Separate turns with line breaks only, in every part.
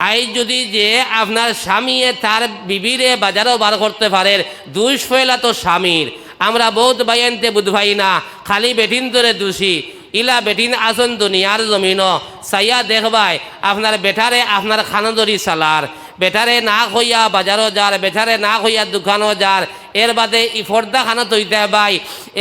I যদি যে আপনার স্বামীয়ে তার বিবিরে বাজারও বার করতে পারে, দুষ ফেলা তো স্বামীর। আমরা বহুত বাইনতে বুধ ভাই না, খালি বেটিন ধরে দোষী। ইলা বেটিন আসন দুনিয়ার জমিন, সাইয়া দেখবাই, আপনার বেটারে আপনার খানদরি সালার। বেটারে না হইয়া বাজারও যার, বেটারে না হইয়া দোকানও যার, এর বাদে ই ফর্দা খানো তৈতে বাই।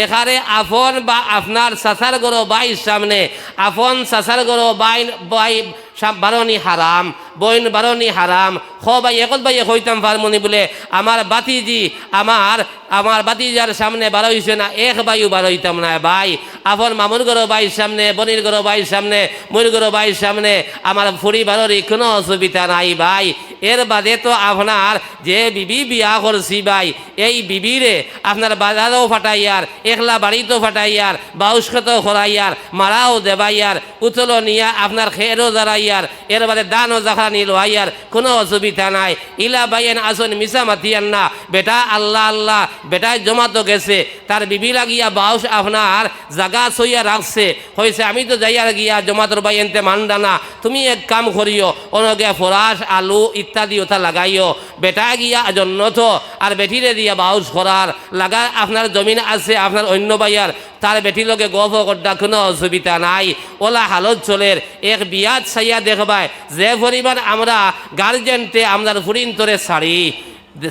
এখানে আফন বা আপনার সাসার গরো বাইর সামনে আফন সাসার গরো বাই বাই সাম- বারণি হারাম, বইন বারণি হারাম খ ভাই একত ভাই হইতাম ফারমনি বলে, আমার বাতিজি, আমার আমার বাতিজার সামনে বারো হইছে না, এক বায়ু বারো হইতাম না। ভাই, আপন মামুর গরো বাইর সামনে, বনির গরো বাইর সামনে মুর গরো বাইর সামনে, আমার ফুরি বারোরই কোনো অসুবিধা নাই ভাই। এর বাদে তো আপনার যে বিবি বিয়া করছি ভাই, এই বিবিরে আপনার বাজারও ফাটাইয়ার, একলা বাড়িতেও ফাটাইয়ার বাউসখত খরাইয়ার, মারাও দেবাইয়ার উতলো নিয়া আপনার খেরও জারাইয়ার, এর বাদে দানও জাখা নিল আইয়ার কোনো অসুবিধা নাই। ইলা বাইয়েন আসন মিশা মাতিয়ান না বেটা আল্লাহ আল্লাহ বেটায় জমাতো গেছে, তার বিবি লাগিয়া বাউস আপনার, জাগা সইয়া রাখছে। হয়েছে আমি তো যাইয়ার গিয়া জমাতর বাইয়েনতে মানডা না তুমি এক কাম করিও, অনগে ফরাস, আলু ইত্যাদি ওটা লাগাইও। বেটা গিয়া জন্য তো আর বেটিরে দিয়া বাউস করার। লাগা আপনার জমিন আছে, আপনার অন্য বাইয়ার, তার বেটির লগে গপ করতে কোনো অসুবিধা নাই। ওলা হালত চলের, এক বিয়াত সাইয়া দেখবায় যে পরিমাণ আমরা গার্জেনতে আমরা ফুরিন তোরে শাড়ি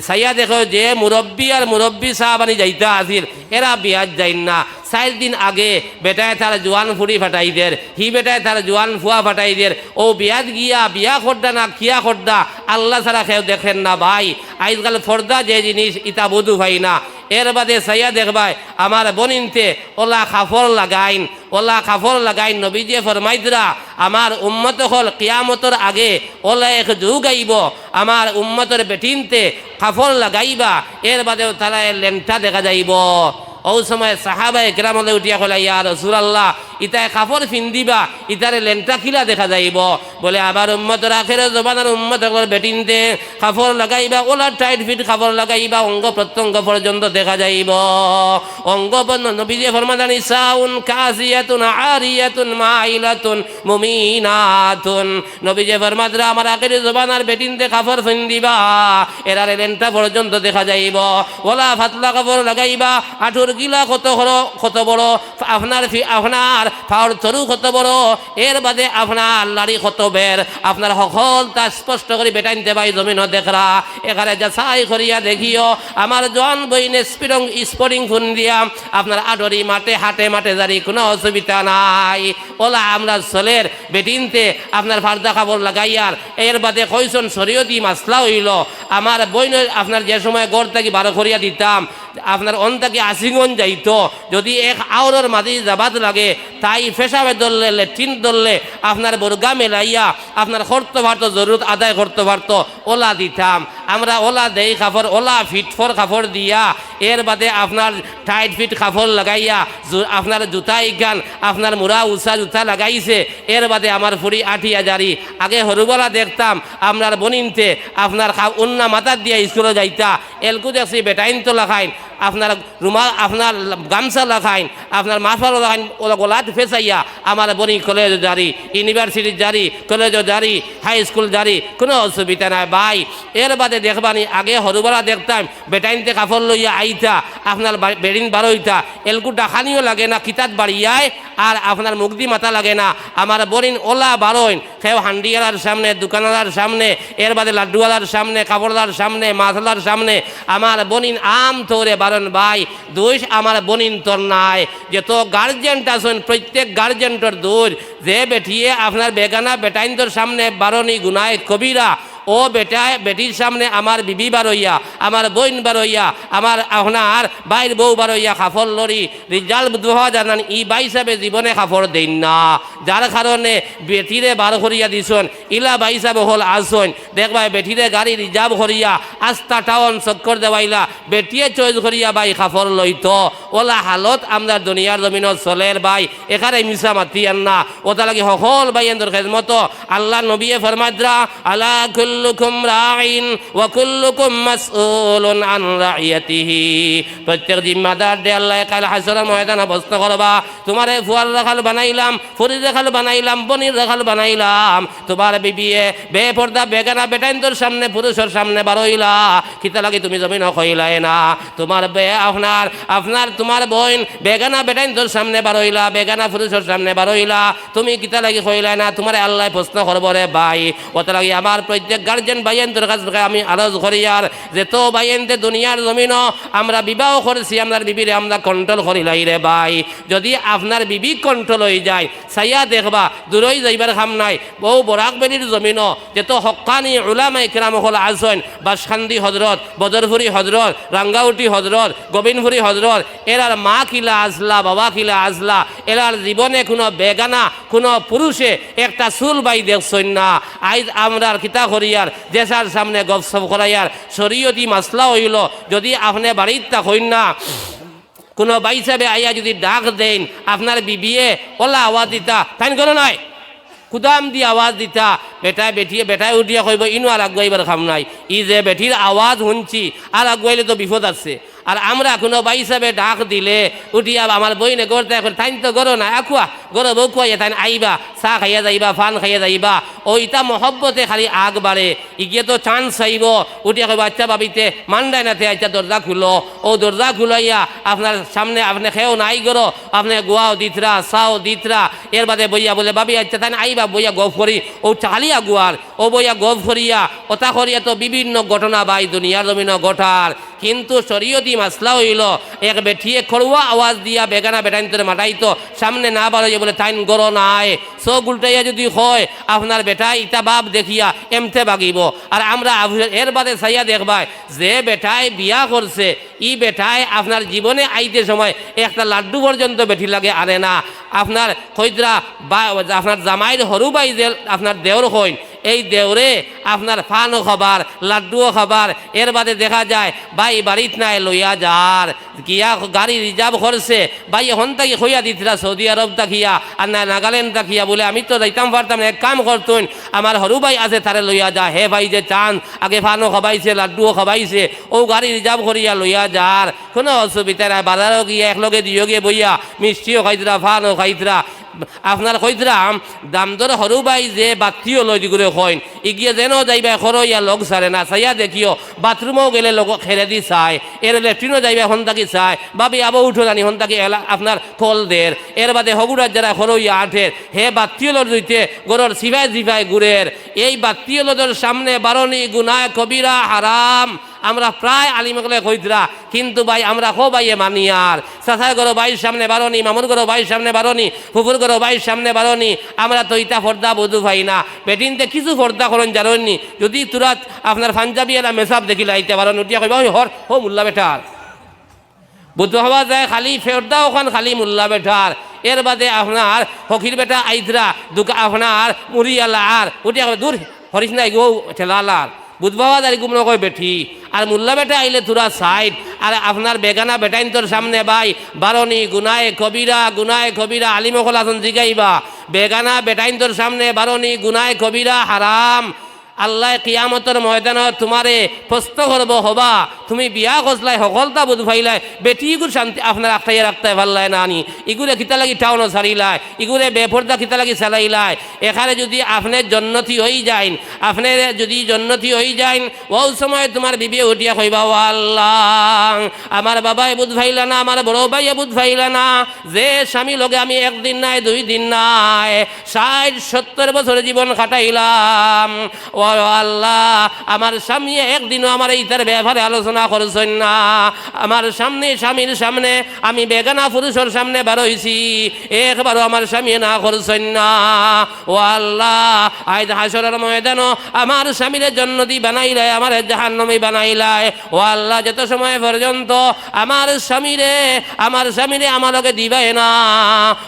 সাইয়া দেখো যে মুরব্বী আর মুরব্বী সাহাবানি যাইতা আসিল এরা বিয়াত যাই না। চার দিন আগে বেটায় তার জোয়ান ফুড়ি ফাটাই দের হি বেটায় তার জোয়ান ফুয়া ফাটাই দের ও বিয়াত গিয়া, বিয়া খোদ্দা না কিয়া খোদ্দা। আল্লাহ ছাড়া কেউ দেখেন না ভাই। আজকাল ফর্দা যে জিনিস, ইতা বধু ভাই না। এর বাদে সাইয়া দেখবাই আমার বনিনতে ওলা খাফর লাগাইন, ওলা খাফর লাগাইন নবীজে ফরমাইদরা আমার উম্মত হল কিয়ামতর আগে ওলা এক যুগ আইব। আমার উম্মতর বেটিনতে খাফর লাগাইবা এর বাদেও তারা লেনটা দেখা যাইব। ও সময় সাহাবায় গ্রামলে উঠিয়া কলা ইয়া রসুলাল্লাহ ইতায় কাপড় ফিন্দিবা, ইতারে লেনটা খিলা দেখা যাইব। বলে আবার উম্মত রাখের জবানার উম্মত বেটিনতে কাপড় লাগাইবা, ওলা টাইট ফিট কাপড় লাগাইবা, অঙ্গ প্রত্যঙ্গ পর্যন্ত দেখা যাইব। অঙ্গ নবীজে ফরমাদানি সাউন কাসিয়াতুন, আরিয়াতুন, মাইলাতুন, মুমিনাতুন। নবীজে ফরমাদরা আমার আগের জবানার বেটিনতে কাপড় ফিন্দিবা এরারে লেনটা পর্যন্ত দেখা যাইব। ওলা ফাতলা কাপড় লাগাইবা, আঠুর গিলা কত কত বড় আপনার আপনার ফাওর তরু কত বড় এর বাদে আপনার লাড়ি কত বের আপনার সকল তা স্পষ্ট করে বেটাইনতে পাই জমিন দেখরা। এখানে যাচাই করিয়া দেখিও, আমার জন বইনে স্পিরং স্পরিং ফুন দিয়া আপনার আডরি মাঠে, হাটে, মাঠে জারি কোনো অসুবিধা নাই। ওলা আমরা চলের বেটিনতে আপনার ফার্দা কাপড় লাগাইয়ার এর বাদে কইসন শরীয়তি মাসলা হইল। আমার বইন আপনার যে সময় গড় থাকি বারো করিয়া দিতাম আপনার অন্তাকে আসিঙ্গন যাইত। যদি এক আওরের মাঝে যাবাত লাগে, তাই ফেসাবে ধরলে, লেট্রিন ধরলে, আপনার বর্গা মেলাইয়া আপনার খর্ত ভারত জরুরত আদায় করতে পারত, ওলা দিতাম। আমরা ওলা দেই কাপড় ওলা ফিট ফর কাপড় দিয়া, এর বাদে আপনার টাইট ফিট কাপড় লাগাইয়া আপনার জুতা ইগান আপনার মুড়া উষা জুতা লাগাইছে, এর বাদে আমার ফুড়ি আঠিয়া জারি আগে হরুবেলা দেখতাম আপনার বনিনতে আপনার উন্না মাথার দিয়া স্কুলে যাইতা এলকু দেখছি বেটাইন তো লাখাইন। আপনার রুমাল আপনার গামছা লাখাইন আপনার মাফারও লাখাইন ওলা গোলাত ফেসাইয়া, আমার বনি কলেজ জারি, ইউনিভার্সিটি জারি কলেজও জারি, হাই স্কুল জারি, কোনো অসুবিধা নাই ভাই। এর বাদে দেখবানি, আগে হরুবেলা দেখতাম, বেটাইনতে কাপড় লইয়া আইতা, আপনার বেড়িন বারোইতা এলকু ডাকানিও লাগে না, কিতাত বাড়িয়ায় আর আপনার মুগদি মাথা লাগে না। আমার বরিন ওলা বারোইন, সেও হান্ডিয়ালার সামনে, দোকানওয়ালার সামনে, এর বাদে লাড্ডুওয়ালার সামনে কাপড়লার সামনে মাছলার সামনে, আমার বনিন আম তোরে বারণ ভাই, দোষ আমার বনিন্তর তোর নাই যে তো গার্জেন্ট আছেন, প্রত্যেক গার্জেন্টর দোষ। যে বেঠিয়ে আপনার বেগানা বেটাইনদের সামনে বারণী গুনায় কবিরা ও বেটায়, বেটির সামনে আমার বিবি বারইয়া, আমার বইন বারইয়া, আমার আপনার বাইর বউ বারইয়া খাফর লরি রিজাল্ট দোহা জানান, ই বাই হিসাবে জীবনে খাফর দেন না। যার কারণে বেটিরে বার করিয়া দিছন, ইলা বাই হিসাবে হল আসন। দেখবা বেঠিরে গাড়ি রিজার্ভ করিয়া আস্তা টাউন চক্কর দেওয়াইলা, বেটিয়ে চয়েস করিয়া বাই খাফর লইতো। ওলা হালত আমরা দুনিয়ার জমিনত চলের বাই এখানে মিশা মাতি আন্না ওটা লাগি সকল বাই এন্দর খেজমত আল্লাহ নবিয়ে ফরমাদ্রা আলা কুল্লুকুম রাইন ওয়া কুল্লুকুম মাসউলুন আন রাইয়াতিহি প্রত্যেক জিম্মাদার দে আল্লাহ কাল হাসর ময়দানে প্রশ্ন করবা, তোমারে ফুয়ার রাখাল বানাইলাম, ফুরির রাখাল বানাইলাম, বনির রাখাল বানাইলাম, তোমার বিবিয়ে বেপর্দা, বেগানা বেটাইন্দর সামনে, পুরুষের সামনে বারইলা, কিতা লাগি তুমি জমিন কইলাই না। তোমার বে, আপনার আপনার, তোমার বোন বেগানা বেটাইন্দর সামনে বারইলা, বেগানা পুরুষের সামনে বারইলা, তুমি কিতা লাগি কইলাই না, তোমার আল্লাহ প্রশ্ন করব রে ভাই। ওটা লাগি আমার প্রত্যেক গার্জেন ভাইয়ের কাছ থেকে আমি আরজ করি আর যে তো ভাইয়েনতে দুনিয়ার জমিন আমরা বিবাহ করেছি, আপনার বিবিরে আমরা কন্ট্রোল করিলাই রে ভাই। যদি আপনার বিবি কন্ট্রোল হয়ে যায় সাইয়া দেখবা, দূরই যাইবার খাম নাই। বহু বরাক বেরির জমিন যেত হকানি উলামা ইকরাম হল আসন বাসখান্দি হজরত, বদরপুরি হজরত, রাঙ্গাউটি হজরত, গোবিন্দপুরি হজরত, এরার মা কিলা আসলা বাবা কিলা আসলা এরার জীবনে কোনো বেগানা, কোনো পুরুষে একটা চুল বাই দেখছই না। আইজ আমরার কিতা করিয়ার দেশার সামনে গপসপ করাইয়ার শরীয়তি মাসলা হইল, যদি আপনি বাড়ির তা হইন না, কোনো বাই সাহেবে আইয়া যদি ডাক দেন, আপনার বিবিয়ে ওলা আওয়াজ দিতা তাই কোনো নয় কুদাম দি আওয়াজ দিতা, বেটায় বেটিয়ে বেটায় উঠিয়া কইব, ইনো আর আগুয়াইবার খাম নাই। ই যে বেটির আওয়াজ শুনছি, আর আগুয়াইলে তো বিপদ আছে। আর আমরা কোনো বাই হিসাবে ডাক দিলে উঠিয়া আমার বইনে গড়তে এখন তাইন তো গরো না। আকুয়া গরো বউ কুয়াইয়া তাইন আইবা চাহ খাইয়া যাইবা, ফান খাইয়া যাইবা। ও ইটা মহব্বতে খালি আগ বাড়ে ইগিয়ে তো চান্স চাইব উঠিয়া কইবা আচ্ছা বাবিতে মান্ডায় নাতে আচ্ছা দরজা খুলো। ও দরজা খুলাইয়া আপনার সামনে আপনি খেয়েও নাই গরো। আপনি গোয়াও দিতরা, চাও দিতরা। এর বাদে বইয়া বলে, বাবি আচ্ছা তাই আইবা, বইয়া গফ করি। ও চালিয়া গুয়ার ও বইয়া গফ করিয়া ওটা করিয়া তো বিভিন্ন ঘটনা বাই দুনিয়ার জমিন গঠার কিন্তু শরীয়তি মাসলা হইল, এক বেঠিয়ে খড়ুয়া আওয়াজ দিয়া বেগানা বেটাইন্তরে মাটাইতো, সামনে না বাড়াইয়া বলে, তাইন গর নাই। চোখ উল্টাইয়া যদি হয়, আপনার বেটা ইটা বাপ দেখিয়া এমতে বাগিব। আর আমরা এর বাদে চাইয়া দেখবাই, যে বেটায় বিয়া করছে, ই বেটায় আপনার জীবনে আইতে সময় একটা লাড্ডু পর্যন্ত বেঠি লাগে আনে না। আপনার খৈদ্রা বা, আপনার জামাইর হরু বাই যে আপনার দেওর হইন এই দেওরে আপনার ফানও খাবার, লাড্ডুও খাবার, এর বাদে দেখা যায়, ভাই বাড়িত নাই লইয়া যার, গিয়া গাড়ি রিজার্ভ করছে, ভাই এখন তাকে হইয়া দিতরা, সৌদি আরব তাকিয়া আর না নাগাল্যান্ড তাকিয়া বলে, আমি তো যাইতাম পারতাম এক কাম করতুন আমার হরু ভাই আছে তারে লইয়া যা, হে ভাই যে চান, আগে ফানও খাবাইছে, লাড্ডুও খাবাইছে, ও গাড়ি রিজার্ভ করিয়া লইয়া যার, কোনো অসুবিধা নাই, বাজারও গিয়া একলগে দিও গিয়ে বইয়া, মিষ্টিও খাইতরা, ফানও খাইতরা আপনার কইতরাম দাম দর সৰু বাই যে বাতিও লৈ দিগুৰে কইন ইগিয়ে যেন যাইবা সৰু ইয়া লগ চাৰে না, চাইয়া দেখিও, বাথরুমও গেলে লগ খেৰে দি চাই এর লেট্রিনও যাইবা হন্তাকি চাই বাবি আবো উঠো জানি হন্তাকি এলা আপনার কল দের এর বাদে হগুড়ার যারা সৰু ইয়া আঠের, হে বাতিও লর দিতে, গরর সিভাই জিভাই গুড়ের, এই বাতিও লদর সামনে বারণী গুনায় কবিরা হারাম আমরা প্রায় আলিমগলে কইতরা কিন্তু ভাই, আমরা খো ভাইয়ে মানি আর সাসার গরো বাইর সামনে বারণি মামুর গরো বাইর সামনে বারণি ফুফুর গরো বাইর সামনে বারণি আমরা তো ইটা ফর্দা বুধু ভাই না। বেটিনতে কিছু ফর্দা করেন জারণনি যদি তুরা আপনার পাঞ্জাবি এলা মেসাব দেখিলা ইতে বারণ উঠিয়া কইবা, ওই হর হো মুল্লা বেটার। বুদ্ধ হওয়া যায়, খালি ফেরদা ওখান খালি মুল্লা বেটার। এর বাদে আপনার হকির বেটা আইতরা দুকা আপনার মুড়িয়ালা আর উঠিয়া দূর হরিস নাই গো, ঠেলালার। বুধবাবা দাঁড়ি গুমনো নকয় বেঠি? আর মুল্লা বেটা আইলে থুরা সাইড আর আপনার বেগানা বেটাইন তোর সামনে ভাই বারণী, গুনায় কবিরা গুনায় কবিরা আলিমকল আসন জিগাইবা। বেগানা বেটাইন তোর সামনে বারণী, গুনায় কবিরা, হারাম। আল্লাহ কিয়ামতর ময়দানত তোমারে প্রশ্ন করব, হবা। তুমি বিয়া গজলাই সকলতা বুধ ভাইলাই বেটিগুর শান্তি আপনার আখটাইয়া রাখতে পারলাই না আনি ইগুরে খিতা লাগি টাউনও ছাড়িলাই, ইগুরে বেফর্দা খিতা লাগি চালাইলাই। এখানে যদি আপনার জন্নতি হয়ে যাইন আপনি যদি জন্নতি হয়ে যাইন ও সময় তোমার বিবিয়ে উঠিয়া কইবা, ও আল্লাহ, আমার বাবাই বুধ ভাইলা না, আমার বড় ভাইয়ে বুধ ভাইলা না। যে স্বামী লগে আমি একদিন নাই, দুই দিন নাই। ষাট, সত্তর বছর জীবন কাটাইলাম। ও আল্লাহ, আমার স্বামী একদিনও আমার এইটার ব্যাপারে আলোচনা করছেন না। আমার সামনে স্বামীর সামনে আমি বেগানা পুরুষের সামনে বেরোইছি, একবারও আমার স্বামী না করছেন না। ও আল্লাহ, আজ হাসরের ময়দান আমার স্বামীর জন্য দি বানাইলাই আমার জাহান্নমি বানাইলাই ও আল্লাহ, যত সময় পর্যন্ত আমার স্বামীরে আমার স্বামীরে আমার লগে দিবাই না,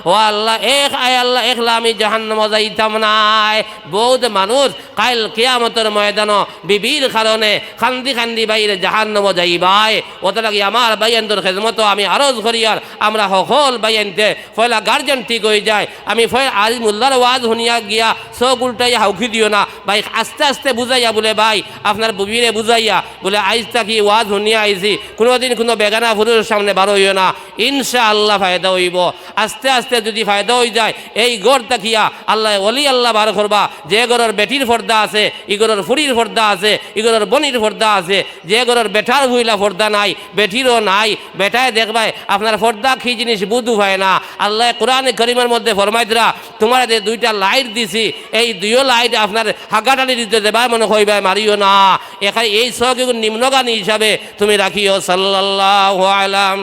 ও আল্লাহ, এক আয় আল্লাহ, একলা আমি জাহান্নম যাইতাম নাই। বহুত মানুষ কাল কে কিয়ামতের ময়দান বিবির কারণে খান্দি খান্দি বাইরে জাহান্নম যাইবাই। অত লাগি আমার বাইয়ান্তর খেদমত আমি আরজ আর আমরা সকল বাইয়ানতে ফয়লা গার্জেন ঠিক হয়ে যায়। আমি ফয় আজ মোল্লার ওয়াজ শুনিয়া গিয়া চোখ উল্টাই হাউখি দিও না। ভাই, আস্তে আস্তে বুঝাইয়া বলে, ভাই, আপনার বুবিরে বুঝাইয়া বলে, আইজ তাকি ওয়াজ শুনিয়া আইছি। কোনোদিন কোনো বেগানা ফুরুষের সামনে বার হইও না। ইনশা আল্লাহ ফায়দা হইব। আস্তে আস্তে যদি ফায়দা হয়ে যায়, এই গড় তাকিয়া আল্লাহ অলি আল্লাহ বার করবা। যে গড়ের বেটির ফর্দা আছে ই গড়ের ফুরির ফর্দা আছে ই গড়ের বনির ফর্দা আছে, যে গড়ের বেটার হইলা ফর্দা নাই বেটিরও নাই বেটায় দেখবাই আপনার ফর্দা কি জিনিস বুধু হয় না। আল্লাহ কোরআনে করিমের মধ্যে ফরমাইতরা তোমার যে দুইটা লাইট দিছি, এই দুইও লাইট আপনার হাগাটালি দিতে দেবা মনে হইবাই মারিও না। এখানে এই সব নিম্নগানী হিসাবে তুমি রাখিও সাল্লাহ আলাম।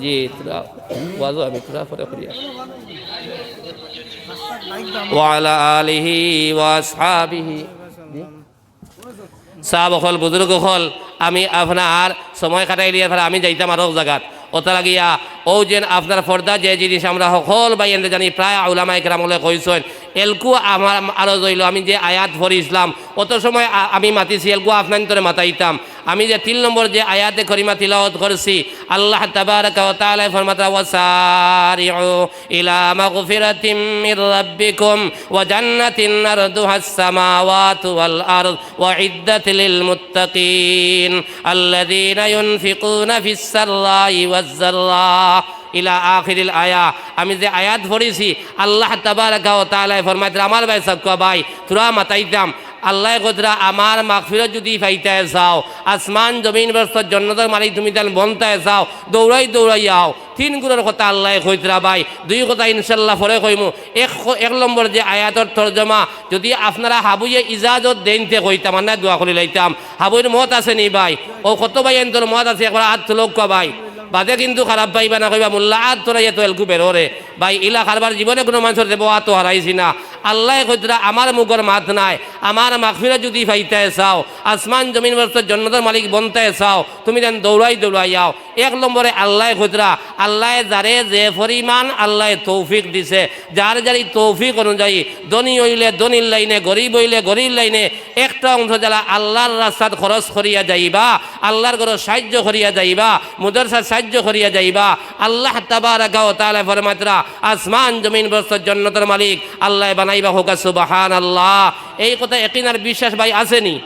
জি হল, বুজুর্গ হল, আমি আপনার সময় কাটাই দিয়ে আমি যাইতাম আরও জায়গাত ওটা লাগিয়া ও যেন আপনার ফর্দা, যে জিনিস আমরা সকল বাইন্দে জানি, প্রায় আউলামা একরাম হলে কইছেন, এলকু আমার আরও জইল, আমি যে আয়াত ভরি ইসলাম, অত সময় আমি মাতিছি, এলকু আপনার তোরে মাতাইতাম। আমি যে তিন নম্বর যে আয়াতে করিমা তিলাওয়াত করছি, আল্লাহ তাবারাকা ওয়া তাআলা ফরমাতা, ওয়াসারিউ ইলা মাগফিরাতিম মির রাব্বিকুম, ওয়া জান্নাতিন আরদুহাস সামাওয়াতু ওয়াল আরদ, ওয়া ইদ্দাত লিল মুত্তাকিন, আল্লাযীনা ইউনফিকুনা ফিস সাররাই ওয়াজ যাররা ইলা আখিরিল আয়া। আমি যে আয়াত পড়েছি, আল্লাহ তাবারাকা ওয়া তাআলা ফরমাইতে আমার ভাই সব ভাই, তোরা মাতাইতাম আল্লাহ গোদরা আমার মাগফিরত যদি পাইতে চাও, আসমান জমিন বস্তর জন্নতর মালিক তুমি তান বনতায় চাও, দৌড়াই দৌড়াই আও। তিন গুণের কথা আল্লাহ কইতরা ভাই, দুই কথা ইনশাল্লাহ পরে কইমু। এক এক নম্বর যে আয়াতর তর্জমা, যদি আপনারা হাবুয়ে ইজাজত দেনতে কইতাম না দোয়া করে লাইতাম হাবুর মত আছে নি ভাই? ও কত ভাই এন্তর মত আছে, একবার হাত তুলক ভাই। বাদে কিন্তু খারাপ পাইবা না কইবা, মোল্লা আত তোরা এত এলকু বেরোরে ভাই, ইলা খারবার জীবনে কোনো মানুষের দেবো আত হারাইছি না। আল্লাহ কইতরা আমার মুখর মাত নাই, আমার মাখফিরা যদি পাইতে চাও, আসমান জমিন বস্তর জন্মদের মালিক বনতে চাও, তুমি যেন দৌড়াই দৌড়াই যাও এক নম্বরে আল্লাহ কইতরা আল্লাহ যারে যে পরিমাণ আল্লাহ তৌফিক দিছে, যার যার এই তৌফিক অনুযায়ী ধনী হইলে ধনীর লাইনে, গরিব হইলে গরিব লাইনে, একটা অংশ যারা আল্লাহর রাস্তাত খরচ করিয়া যাইবা, আল্লাহর ঘর সাহায্য করিয়া যাইবা মুদরসার সাহায্য করিয়া যাইবা, আল্লাহ তাবারাকা ও তাআলা ফরমাতরা আসমান জমিন বস্তর জন্নতের মালিক আল্লাহ বানাইবা হোক সুবাহান আল্লাহ এই কথা একিনার বিশ্বাস ভাই আসেনি।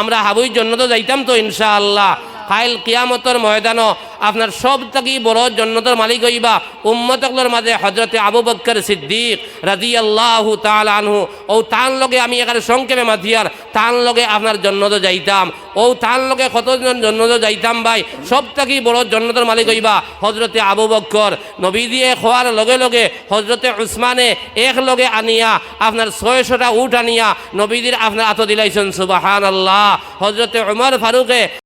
আমরা হাবুই জন্য তো যাইতাম তো ইনশাআল্লাহ। কাইল কিয়ামতর ময়দানও আপনার সব থেকে বড় জন্নতর মালিক হইবা উম্মতকলর মাঝে হজরতে আবু বক্কর সিদ্দিক রাজি আল্লাহ তাল আনহু। ও তান লগে আমি এখানে সংক্ষেপে মাথিয়ার তান লগে আপনার জন্নত যাইতাম। ও তান লগে কতজন জন্নত যাইতাম ভাই? সব থেকে বড় জন্নতর মালিক হইবা হজরতে আবু বক্কর নবী দিয়ে খোয়ার লগে লগে হজরতে উসমানে এক লগে আনিয়া আপনার ছয়শটা উঠ আনিয়া নবীদের আপনার আত দিলাইছেন সুবাহান আল্লাহ হজরতে উমর ফারুকে